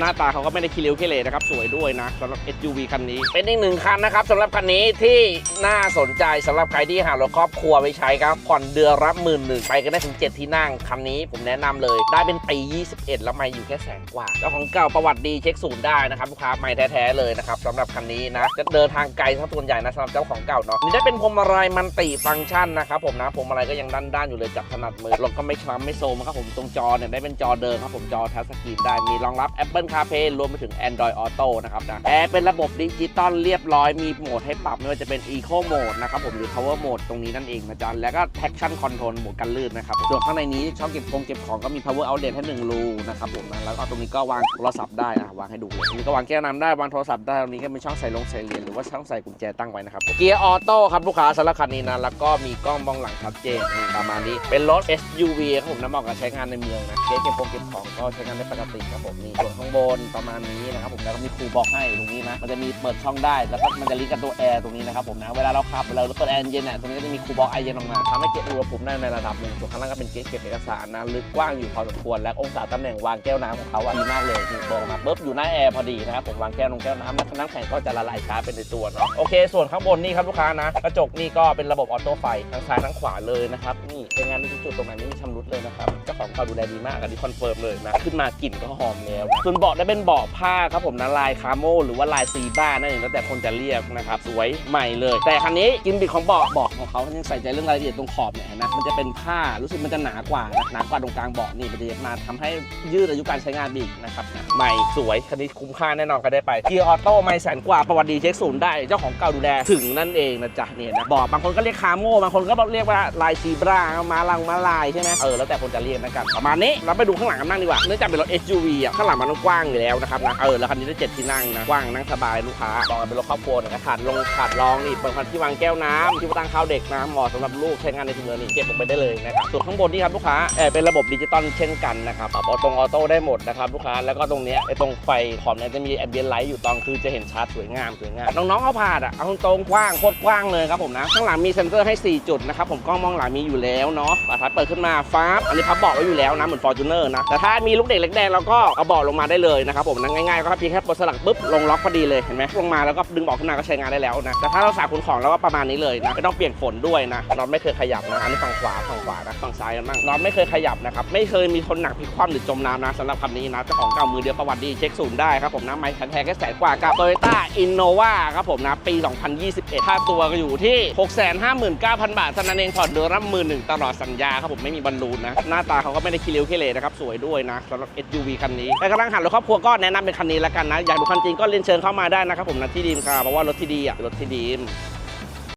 หน้าตาเขาก็ไม่ได้คิริ้วคิเลนะครับ สวยด้วยนะสำหรับ SUV คันนี้ เป็นอีกหนึ่งคันนะครับสำหรับคันนี้ที่น่าสนใจสำหรับใครที่หารถครอบครัวไปใช้ครับ ผ่อนเดือนรับหมื่นหนึ่งไปกันได้ถึง 7 ที่นั่งคันนี้ผมแนะนำเลย ได้เป็นปี 21 แล้วไม่อยู่แค่แสนกว่าเจ้าของเก่าประวัติดีเช็คศูนย์ได้นะครับลูกค้าไม่แท้ๆเลยนะครับสำหรับคันนี้นะจะเดินทางไกลทั้งส่วนใหญ่นะสำหรับเจ้าของเก่าเนาะนี่ได้เป็นพวงมาลัยมันติฟังก์ชันนะครับผมนะพวงมาลัยก็ยังด้านๆอยู่เลยจับถนัดมือรถก็ไม่คล้ำไม่โซมครับผมตรงจอเนี่ยได้เป็นจอเดิมครับผมจอทัชสกรีนได้มีรองรับ Apple CarPlay รวมไปถึง Android Auto นะครับนะแอร์เป็นระบบดิจิตอลเรียบร้อยมีโหมดให้ปรับไม่ว่าจะเป็น Eco Mode นะครับผมหรือ Power Mode ตรงนี้นั่นเองนะจ๊ะแล้วก็ Traction Control โหมดกันลื่นนะครับส่วนข้างในนี้ช่องเก็บของเก็บของก็มี Power Outlet ให้หนึ่งรูนะครับผมนะแล้วก็ตรงนี้ก็วางโทรศัพท์ได้นะวางให้ดูตรงนี้ก็วางแก้วน้ำได้วางโทรศัพท์ได้ตรงนี้ก็เป็นช่องใส่ลงใส่เหรียญหรือว่าช่องใส่กุญแจตั้งไว้นะครับเกียร์ออโต้ครับลูกค้าสำหรับคันนี้นะแล้วก็มีกล้องมองหลังชัดเจนประมาณนี้เป็นรถ SUV ครับผมนะเหมาะกับใช้งานในเมืองนะเก็บเก็บของเก็บของก็ใช้งานได้ปกติครับผมนี่ส่วนข้างบนประมาณนี้นะครับผมแล้วก็มีครูบอกให้ตรงนี้นะมันจะมีเปิดช่องได้แล้วก็มันจะลิงก์กับตัวแอร์ตรงนี้นะครับผมนะเวลาเราขับเวลาเราเปิดแอร์เย็นเนี่ยตรงนี้ก็จะมีครูบอกไอเย็นออกมาทำให้เก็บอุณหภูมิได้ในระดับหนึ่งส่วนข้างล่างก็เป็นเก็บเก็บเอกสารนะลึกกว้างอยู่พอสมควรและองศาตำแหน่งวางแก้วน้ำของเขาอะดีมากเลยนี่เปิดอกมาปุ๊บอยู่หน้าแอร์พอดีนะครับผมวางแก้วน้ำแก้วน้ำแล้วน้ำแข็งก็จะละลายช้าเป็นในตัวเนาะโอเค ส่วนข้างบนนี่ครับลูกค้านะกระจกนี่ก็เป็นระบบออโต้ไฟทั้งซ้ายทั้งขวาเลยนะครับนี่เป็นงานในจุดตรงไหนไม่มีชำรุดเลยนะครับเจ้าของเขาดูแลดีมากอันนี้คอนเฟิร์มเลยนะขึ้นมากลิ่นก็หอมแล้วส่วนเบาะได้เป็นเบาะผ้าครับผมนะลายคาโมหรือว่าลายซีบ้านั่นเองแล้วแต่คนจะเรียกนะครับสวยใหม่เลย แต่คันนี้กิมบิคของเบาะเบาะของเขายังใส่ใจเรื่องรายละเอียดตรงขอบเนี่ยนะมันจะเป็นผ้ารู้สึกมันจะหนากว่านะหนากว่าตรงกลางเบาะนี่มันจะมาทำให้ยืดอายุการใช้งานไปอีกนะครับนะใหม่สวยคันนี้คุ้มค่าแน่นอนก็ได้ไปเกียร์ออโต้ไม่แสนกว่าประวัติดีเช็คศูนย์ได้เจ้าของเก่าดูแลถึงนั่นเองนะจ๊ะเนี่ยนะเบาะบางคนก็เรียกคาโมบางคนก็เรียกว่าลายซีบรามาลังมาลายใช่ไหมเออแล้วแต่คนจะเรียกนะครับประมาณนี้เราไปดูข้างหลังกันบ้างดีกว่าเนื่องจากเป็นรถ SUV อะข้างหลังมันต้องกว้างอยู่แล้วนะครับนะเออแล้วคันนี้ได้เจ็ดที่นั่งนะกว้างนั่งสบายลูกค้าบอกเป็นรถครอบครัวเนี่ยนะขาดลงขาดรองนี่เปิดพันที่วางแก้วน้ำที่ตั้งข้าวเด็กนะเหมาะสำหรับลูกใช้งานในทุกเมืองนี่เก็บออกไปได้เลยนะครับส่วนข้างบนนี่ครับลูกค้าเออเป็นระบบดิจิตอลเช่นกันนะครับปรับออโตงออโต้ได้หมดนะครับลูกค้าแล้วก็ตรงเนี้ยไอ้ตรงไฟขอบเนี่ยจะมีแอมเบียนไลท์อยู่ตอนคือจะเห็นชัดสวยงามสวยงามน้องๆเขาผ่านอะเอาตรงกว้างโคตรกว้างเลยครับผมนะข้างหลังมีเซ็นเซอร์ให้ 4 จุดนะครับผมกล้องมองหลังมีอยู่แล้วเนาะบาทัดเปิดขึ้นมาฟ้าบอันนี้พับเบาะไว้อยู่แล้วนะเหมือนฟอร์จูเนอร์นะแต่ถ้ามีลูกเด็กเล็กแดงเราก็เอาเบาะลงมาได้เลยนะครับผมนะง่ายๆก็เพียงแค่ปลดสลักปุ๊บลงล็อกพอดีเลยเห็นไหมลงมาแล้วก็ดึงบาะขึ้นมาก็ใช้งานได้แล้วนะแต่ถ้าเราสายขนของเราก็ประมาณนี้เลยนะไม่ต้องเปลี่ยนฝนด้วยนะน็อตไม่เคยขยับนะอันนี้ฝั่งขวาฝั่งขวานะฝั่งซ้ายกันบ้างน็อตไม่เคยขยับนะครับไม่เคยมีชนหนักพลิกคว่ำหรือจมน้ำนะสำหรับคันนี้นะเจ้าของเก่ามือเดียวประวัติดีเช็คศูนย์ได้ครับผมนะไม่แพงแค่แสนกว่ากับ Toyota Innova ครับผมนะปี 2021ค่าตัวก็อยู่ที่ 659,000 บาทเท่านั้นเองผ่อนเดือนละหมื่นหนึ่งตลอดสัญญาครับผมไม่มีบอลลูนนะหน้าตาเขาก็ไม่ได้คิริวคิเลนะครับสวยด้วยนะสำหรับ SUV คันนี้แต่กำลังหันรครอบครัวก็แนะนำเป็นคันนี้แล้วกันนะ อยากดูคันจริงก็เรียนเชิญเข้ามาได้นะครับผมนะที่ดีมครับเพราะว่ารถที่ดีอะรถที่ดีม